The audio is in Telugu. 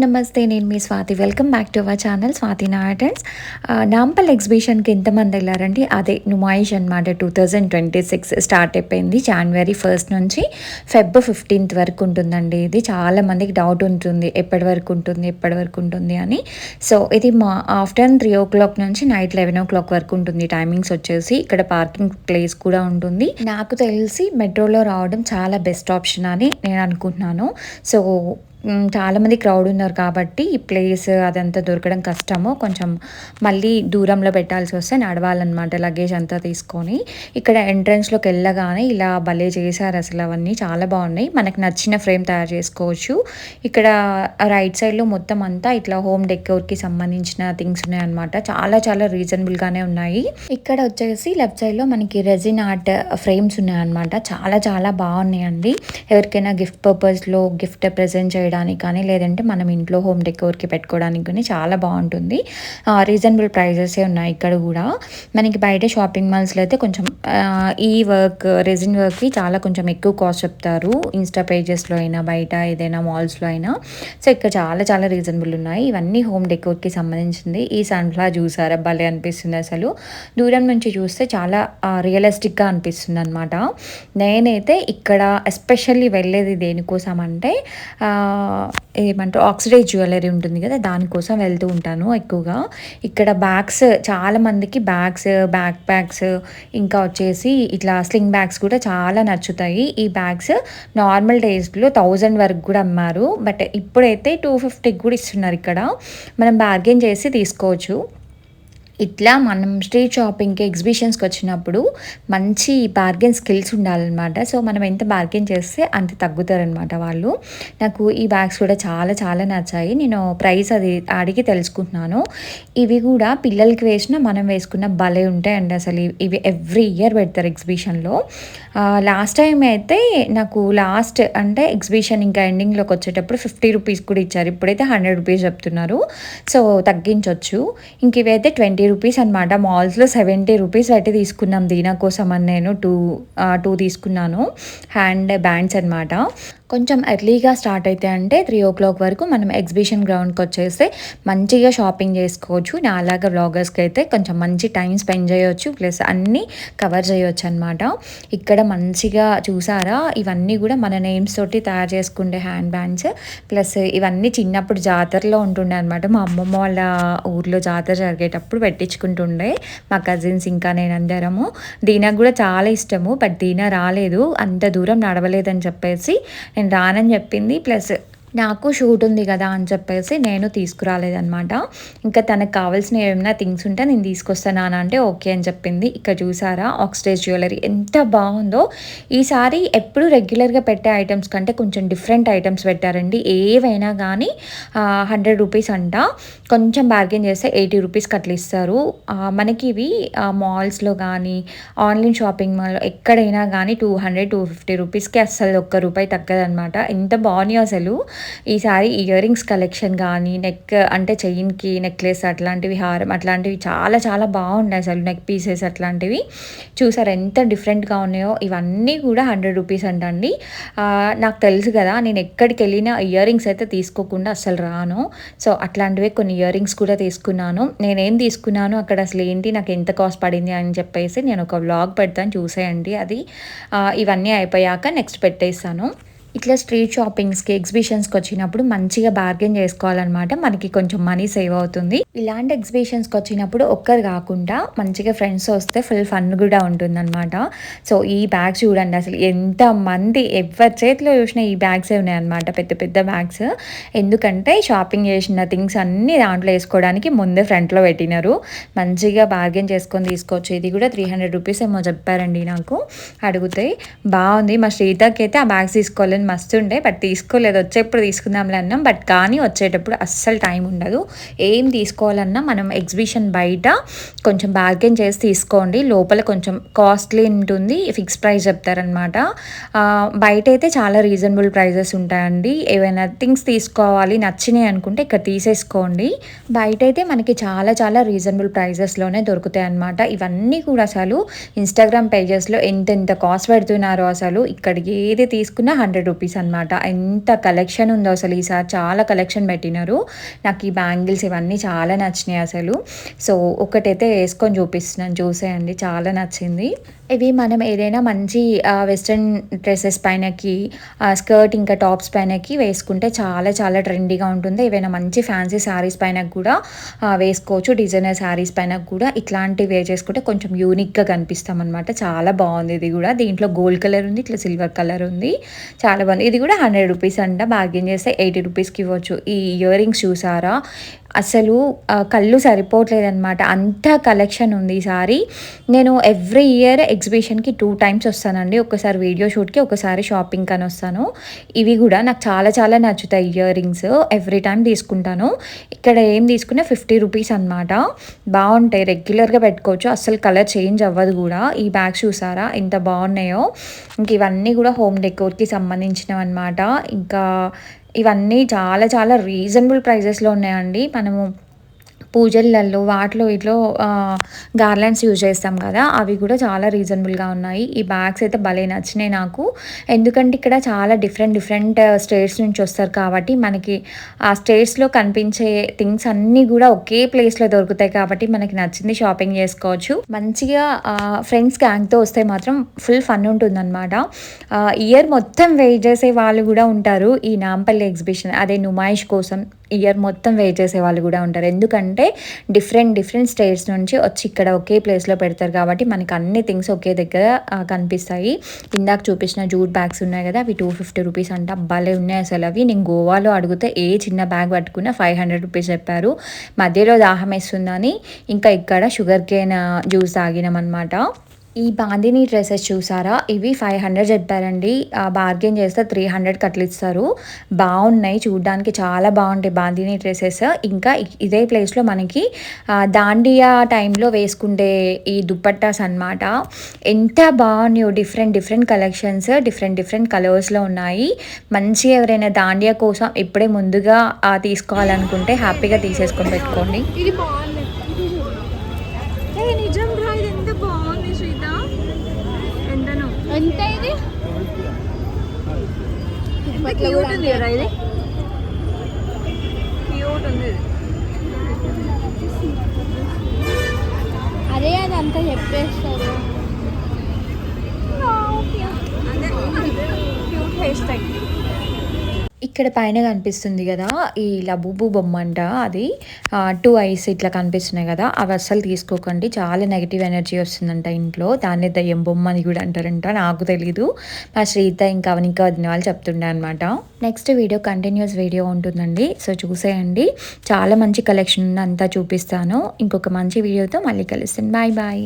హలో నమస్తే నేను మీ Swathi. Welcome back to our channel Swathi నాటన్స్ నాంపల్ ఎగ్జిబిషన్కి ఎంతమంది వెళ్ళారండి అదే నుమాయిష్ అనమాట two thousand twenty six start అయిపోయింది. జనవరి ఫస్ట్ నుంచి ఫెబ్ ఫిఫ్టీన్త్ వరకు ఉంటుందండి ఇది. చాలామందికి డౌట్ ఉంటుంది. ఎప్పటి వరకు ఉంటుంది ఎప్పటి వరకు ఉంటుంది అని. సో ఇది మా ఆఫ్టర్నూన్ త్రీ ఓ క్లాక్ నుంచి నైట్ లెవెన్ ఓ క్లాక్ వరకు ఉంటుంది. టైమింగ్స్ వచ్చేసి ఇక్కడ పార్కింగ్ ప్లేస్ కూడా ఉంటుంది. నాకు తెలిసి మెట్రోలో రావడం చాలా బెస్ట్ ఆప్షన్ అని నేను అనుకుంటున్నాను. సో చాలామంది క్రౌడ్ ఉన్నారు కాబట్టి ఈ ప్లేస్ అదంతా దొరకడం కష్టము. కొంచెం మళ్ళీ దూరంలో పెట్టాల్సి వస్తే నడవాలన్నమాట లగేజ్ అంతా తీసుకొని. ఇక్కడ ఎంట్రన్స్లోకి వెళ్ళగానే ఇలా భలే చేశారు అసలు అవన్నీ. చాలా బాగున్నాయి. మనకు నచ్చిన ఫ్రేమ్ తయారు చేసుకోవచ్చు. ఇక్కడ రైట్ సైడ్లో మొత్తం అంతా ఇట్లా హోమ్ డెకోర్కి సంబంధించిన థింగ్స్ ఉన్నాయన్నమాట. చాలా చాలా రీజనబుల్గానే ఉన్నాయి. ఇక్కడ వచ్చేసి లెఫ్ట్ సైడ్లో మనకి రెజిన్ ఆర్ట్ ఫ్రేమ్స్ ఉన్నాయన్నమాట. చాలా చాలా బాగున్నాయండి. ఎవరికైనా గిఫ్ట్ పర్పస్లో గిఫ్ట్ ప్రజెంట్ చేయడానికి కానీ లేదంటే మనం ఇంట్లో హోమ్ డెకోర్కి పెట్టుకోవడానికి కానీ చాలా బాగుంటుంది. రీజనబుల్ ప్రైజెసే ఉన్నాయి ఇక్కడ కూడా. మనకి బయట షాపింగ్ మాల్స్లో అయితే కొంచెం ఈ వర్క్ రెజిన్ వర్క్కి చాలా కొంచెం ఎక్కువ కాస్ట్ చెప్తారు. ఇన్స్టా పేజెస్లో అయినా బయట ఏదైనా మాల్స్లో అయినా. సో ఇక్కడ చాలా చాలా రీజనబుల్ ఉన్నాయి. ఇవన్నీ హోమ్ డెకోర్కి సంబంధించింది. ఈ సన్ఫ్లవర్ చూసారా భలే అనిపిస్తుంది అసలు. దూరం నుంచి చూస్తే చాలా రియలిస్టిక్గా అనిపిస్తుంది అనమాట నేనైతే ఇక్కడ ఎస్పెషల్లీ వెళ్ళేది దేనికోసం అంటే ఏమంటారు ఆక్సిడైజ్ జ్యువెలరీ ఉంటుంది కదా దానికోసం వెళ్తూ ఉంటాను ఎక్కువగా. ఇక్కడ బ్యాగ్స్ చాలా మందికి బ్యాగ్స్ బ్యాక్ ప్యాక్స్ ఇంకా వచ్చేసి ఇట్లా స్లింగ్ బ్యాగ్స్ కూడా చాలా నచ్చుతాయి. ఈ బ్యాగ్స్ నార్మల్ డేస్లో థౌజండ్ వరకు కూడా అమ్మారు. బట్ ఇప్పుడైతే టూ ఫిఫ్టీకి కూడా ఇస్తున్నారు ఇక్కడ. మనం బార్గెన్ చేసి తీసుకోవచ్చు. ఇట్లా మనం స్ట్రీట్ షాపింగ్కి ఎగ్జిబిషన్స్కి వచ్చినప్పుడు మంచి బార్గెన్ స్కిల్స్ ఉండాలన్నమాట. సో మనం ఎంత బార్గెన్ చేస్తే అంత తగ్గుతారనమాట వాళ్ళు. నాకు ఈ బ్యాగ్స్ కూడా చాలా చాలా నచ్చాయి. నేను ప్రైస్ అది అడిగి తెలుసుకుంటున్నాను. ఇవి కూడా పిల్లలకి వేసిన మనం వేసుకున్న భలే ఉంటాయండి అసలు. ఇవి- ఇవి ఎవ్రీ ఇయర్ పెడతారు ఎగ్జిబిషన్లో. లాస్ట్ టైం అయితే నాకు లాస్ట్ అంటే ఎగ్జిబిషన్ ఇంకా ఎండింగ్లోకి వచ్చేటప్పుడు ఫిఫ్టీ రూపీస్ కూడా ఇచ్చారు. ఇప్పుడైతే హండ్రెడ్ రూపీస్ చెప్తున్నారు. సో తగ్గించవచ్చు ఇంక ఇవైతే ట్వంటీ రూపీస్ అనమాట మాల్స్లో సెవెంటీ రూపీస్ పెట్టి తీసుకున్నాం దీనా కోసం అని నేను టూ టూ తీసుకున్నాను. హ్యాండ్ బ్యాండ్స్ అనమాట కొంచెం ఎర్లీగా స్టార్ట్ అయితే అంటే త్రీ ఓ క్లాక్ వరకు మనం ఎగ్జిబిషన్ గ్రౌండ్కి వచ్చేస్తే మంచిగా షాపింగ్ చేసుకోవచ్చు. నాలాగా బ్లాగర్స్కి అయితే కొంచెం మంచి టైం స్పెండ్ చేయొచ్చు. ప్లస్ అన్నీ కవర్ చేయొచ్చు అనమాట ఇక్కడ మంచిగా చూసారా? ఇవన్నీ కూడా మన నేమ్స్ తోటి తయారు చేసుకుండే హ్యాండ్ బ్యాండ్స్ ప్లస్ ఇవన్నీ చిన్నప్పుడు జాతరలో ఉంటుండే అనమాట మా అమ్మమ్మ వాళ్ళ ఊర్లో జాతర జరిగేటప్పుడు పెట్టించుకుంటుండే. మా కజిన్స్ ఇంకా నేను అందరము దీనాకు కూడా చాలా ఇష్టము బట్ దీనా రాలేదు. అంత దూరం నడవలేదని చెప్పేసి నేను రానని చెప్పింది. ప్లస్ నాకు షూట్ ఉంది కదా అని చెప్పేసి నేను తీసుకురాలేదనమాట ఇంకా తనకు కావాల్సిన ఏమైనా థింగ్స్ ఉంటే నేను తీసుకొస్తాను అని అంటే ఓకే అని చెప్పింది. ఇక్కడ చూసారా ఆక్స్టేజ్ జ్యువెలరీ ఎంత బాగుందో. ఈసారి ఎప్పుడు రెగ్యులర్గా పెట్టే ఐటమ్స్ కంటే కొంచెం డిఫరెంట్ ఐటమ్స్ పెట్టారండి. ఏవైనా కానీ హండ్రెడ్ రూపీస్ అంట. కొంచెం బార్గెన్ చేస్తే ఎయిటీ రూపీస్ అట్లా ఇస్తారు. మనకి ఇవి మాల్స్లో కానీ ఆన్లైన్ షాపింగ్ మాల్ ఎక్కడైనా కానీ టూ హండ్రెడ్ టూ ఫిఫ్టీ రూపీస్కి అస్సలు ఒక్క రూపాయి తగ్గదనమాట ఎంత బాగున్నాయి అసలు. ఈసారి ఇయర్ రింగ్స్ కలెక్షన్ కానీ నెక్ అంటే చైన్కి నెక్లెస్ అట్లాంటివి హారం అట్లాంటివి చాలా చాలా బాగున్నాయి అసలు నెక్ పీసెస్ అట్లాంటివి. చూసారు ఎంత డిఫరెంట్గా ఉన్నాయో? ఇవన్నీ కూడా హండ్రెడ్ రూపీస్ అంటండి. నాకు తెలుసు కదా నేను ఎక్కడికి వెళ్ళినా ఇయర్ రింగ్స్ అయితే తీసుకోకుండా అసలు రాను. సో అట్లాంటివే కొన్ని ఇయర్ రింగ్స్ కూడా తీసుకున్నాను. నేనేం తీసుకున్నాను? అక్కడ అసలు ఏంటి? నాకు ఎంత కాస్ట్ పడింది? అని చెప్పేసి నేను ఒక వ్లాగ్ పెడతాను చూసేయండి అది. ఇవన్నీ అయిపోయాక నెక్స్ట్ పెట్టేస్తాను. ఇట్లా స్ట్రీట్ షాపింగ్స్కి ఎగ్జిబిషన్స్కి వచ్చినప్పుడు మంచిగా బార్గెన్ చేసుకోవాలన్నమాట. మనకి కొంచెం మనీ సేవ్ అవుతుంది. ఇలాంటి ఎగ్జిబిషన్స్కి వచ్చినప్పుడు ఒక్కరు కాకుండా మంచిగా ఫ్రెండ్స్ వస్తే ఫుల్ ఫన్ కూడా ఉంటుందన్నమాట. సో ఈ బ్యాగ్స్ చూడండి అసలు ఎంత మంది ఎవరి చేతిలో చూసినా ఈ బ్యాగ్సే ఉన్నాయన్నమాట. పెద్ద పెద్ద బ్యాగ్స్. ఎందుకంటే షాపింగ్ చేసిన థింగ్స్ అన్నీ దాంట్లో వేసుకోవడానికి ముందే ఫ్రంట్లో పెట్టినారు. మంచిగా బార్గెన్ చేసుకొని తీసుకోవచ్చు. ఇది కూడా త్రీ హండ్రెడ్ రూపీస్ ఏమో చెప్పారండి నాకు. అడిగితే బాగుంది. మా శ్రీతకి అయితే ఆ బ్యాగ్స్ తీసుకోవాలి తీసుకోవాలని మస్తు ఉండే బట్ తీసుకోలేదు వచ్చేప్పుడు తీసుకుందాంలే అన్నాం. బట్ కానీ వచ్చేటప్పుడు అస్సలు టైం ఉండదు. ఏం తీసుకోవాలన్నా మనం ఎగ్జిబిషన్ బయట కొంచెం బార్గెన్ చేసి తీసుకోండి. లోపల కొంచెం కాస్ట్లీ ఉంటుంది ఫిక్స్ ప్రైస్ చెప్తారనమాట బయట అయితే చాలా రీజనబుల్ ప్రైజెస్ ఉంటాయండి. ఏవైనా థింగ్స్ తీసుకోవాలి నచ్చినాయి అనుకుంటే ఇక్కడ తీసేసుకోండి. బయట అయితే మనకి చాలా చాలా రీజనబుల్ ప్రైజెస్లోనే దొరుకుతాయి అనమాట ఇవన్నీ కూడా అసలు ఇన్స్టాగ్రామ్ పేజెస్లో ఎంతెంత కాస్ట్ పెడుతున్నారో అసలు ఇక్కడ ఏది తీసుకున్నా హండ్రెడ్ రూపీస్ అనమాట ఎంత కలెక్షన్ ఉందో అసలు ఈసారి చాలా కలెక్షన్ పెట్టినారు. నాకు ఈ బ్యాంగిల్స్ ఇవన్నీ చాలా నచ్చినాయి అసలు. సో ఒకటైతే వేసుకొని చూపిస్తున్నాను. చూసేయండి. చాలా నచ్చింది. ఇవి మనం ఏదైనా మంచి వెస్ట్రన్ డ్రెస్సెస్ పైనకి స్కర్ట్ ఇంకా టాప్స్ పైనకి వేసుకుంటే చాలా చాలా ట్రెండీగా ఉంటుంది. ఏవైనా మంచి ఫ్యాన్సీ శారీస్ పైన కూడా వేసుకోవచ్చు. డిజైనర్ శారీస్ పైన కూడా ఇట్లాంటివి వేర్ చేసుకుంటే కొంచెం యూనిక్గా కనిపిస్తాం అనమాట చాలా బాగుంది ఇది కూడా. దీంట్లో గోల్డ్ కలర్ ఉంది ఇట్లా సిల్వర్ కలర్ ఉంది. చాలా బాగుంది. ఇది కూడా హండ్రెడ్ రూపీస్ అంట. బార్గెన్ చేస్తే ఎయిటీ రూపీస్కి ఇవ్వచ్చు. ఈ ఇయర్ రింగ్స్ చూసారా? అసలు కళ్ళు సరిపోవట్లేదన్నమాట. అంత కలెక్షన్ ఉంది ఈసారి నేను ఎవ్రీ ఇయర్ ఎగ్జిబిషన్కి టూ టైమ్స్ వస్తానండి. ఒకసారి వీడియో షూట్కి ఒకసారి షాపింగ్ అని వస్తాను. ఇవి కూడా నాకు చాలా చాలా నచ్చుతాయి ఇయర్ రింగ్స్. ఎవ్రీ టైం తీసుకుంటాను. ఇక్కడ ఏం తీసుకున్నా ఫిఫ్టీ రూపీస్ అనమాట బాగుంటాయి. రెగ్యులర్గా పెట్టుకోవచ్చు. అసలు కలర్ చేంజ్ అవ్వదు కూడా. ఈ బ్యాగ్స్ చూసారా? ఎంత బాగున్నాయో. ఇంక ఇవన్నీ కూడా హోమ్ డెకోర్కి సంబంధించినవి అనమాట ఇంకా ఇవన్నీ చాలా చాలా రీజనబుల్ ప్రైజెస్లో ఉన్నాయండి. మనము పూజలలో వాటిలో ఇట్లో గార్లాండ్స్ యూజ్ చేస్తాం కదా అవి కూడా చాలా రీజనబుల్గా ఉన్నాయి. ఈ బ్యాగ్స్ అయితే భలే నచ్చినాయి నాకు. ఎందుకంటే ఇక్కడ చాలా డిఫరెంట్ డిఫరెంట్ స్టేట్స్ నుంచి వస్తారు కాబట్టి మనకి ఆ స్టేట్స్లో కనిపించే థింగ్స్ అన్నీ కూడా ఒకే ప్లేస్లో దొరుకుతాయి కాబట్టి మనకి నచ్చింది షాపింగ్ చేసుకోవచ్చు. మంచిగా ఫ్రెండ్స్ గ్యాంగ్తో వస్తే మాత్రం ఫుల్ ఫన్ ఉంటుందన్నమాట. ఇయర్ మొత్తం వెయిట్ చేసే వాళ్ళు కూడా ఉంటారు ఈ నాంపల్లి ఎగ్జిబిషన్ అదే నుమాయిష్ కోసం. ఇయర్ మొత్తం వెయిట్ చేసే వాళ్ళు కూడా ఉంటారు. ఎందుకంటే డిఫరెంట్ డిఫరెంట్ స్టేట్స్ నుంచి వచ్చి ఇక్కడ ఒకే ప్లేస్లో పెడతారు కాబట్టి మనకి అన్ని థింగ్స్ ఒకే దగ్గర కనిపిస్తాయి. ఇందాక చూపించిన జూట్ బ్యాగ్స్ ఉన్నాయి కదా అవి టూ ఫిఫ్టీ రూపీస్ అంట. భలే ఉన్నాయి అసలు అవి. నేను గోవాలో అడిగితే ఏ చిన్న బ్యాగ్ పట్టుకున్నా ఫైవ్ హండ్రెడ్ రూపీస్ చెప్పారు. మధ్యలో దాహం వేస్తుందని. ఇంకా ఇక్కడ షుగర్ కేన్ జ్యూస్ తాగినాం అనమాట ఈ బాందిని డ్రెస్సెస్ చూసారా? ఇవి ఫైవ్ హండ్రెడ్ చెప్పారండి. బార్గెన్ చేస్తే త్రీ హండ్రెడ్ కట్లు ఇస్తారు. బాగున్నాయి చూడడానికి చాలా బాగుంటాయి బాందిని డ్రెస్సెస్. ఇంకా ఇదే ప్లేస్లో మనకి దాండియా టైంలో వేసుకుంటే ఈ దుప్పట్టాస్ అనమాట ఎంత బాగున్నాయో different different collections different different కలర్స్లో ఉన్నాయి. మంచిగా ఎవరైనా దాండియా కోసం ఇప్పుడే ముందుగా తీసుకోవాలనుకుంటే హ్యాపీగా తీసేసుకొని పెట్టుకోండి. ఇది బాగుంది. నిజం రా ఇది ఎంత బాగుంది శ్రీత ఎంతను. ఎంత ఇది? క్యూట్ ఉంది కదా ఇది. క్యూట్ ఉంది. ఇది అదే అదంతా చెప్పేస్తారు. అదే క్యూట్ హెయిర్ స్టైల్ ఇక్కడ పైన కనిపిస్తుంది కదా ఈ లబూబు బొమ్మ అంట. అది టూ ఐస్ ఇట్లా కనిపిస్తున్నాయి కదా అవి అస్సలు తీసుకోకండి. చాలా నెగిటివ్ ఎనర్జీ వస్తుందంట ఇంట్లో. దాన్ని దయ్యం బొమ్మ అని కూడా అంటారంట. నాకు తెలీదు. మా శ్రీత ఇంకా అవనిక వదిన వాళ్ళు చెప్తుండే అనమాట నెక్స్ట్ వీడియో కంటిన్యూస్ వీడియో ఉంటుందండి. సో చూసేయండి. చాలా మంచి కలెక్షన్ అంతా చూపిస్తాను. ఇంకొక మంచి వీడియోతో మళ్ళీ కలుస్తాను. Bye bye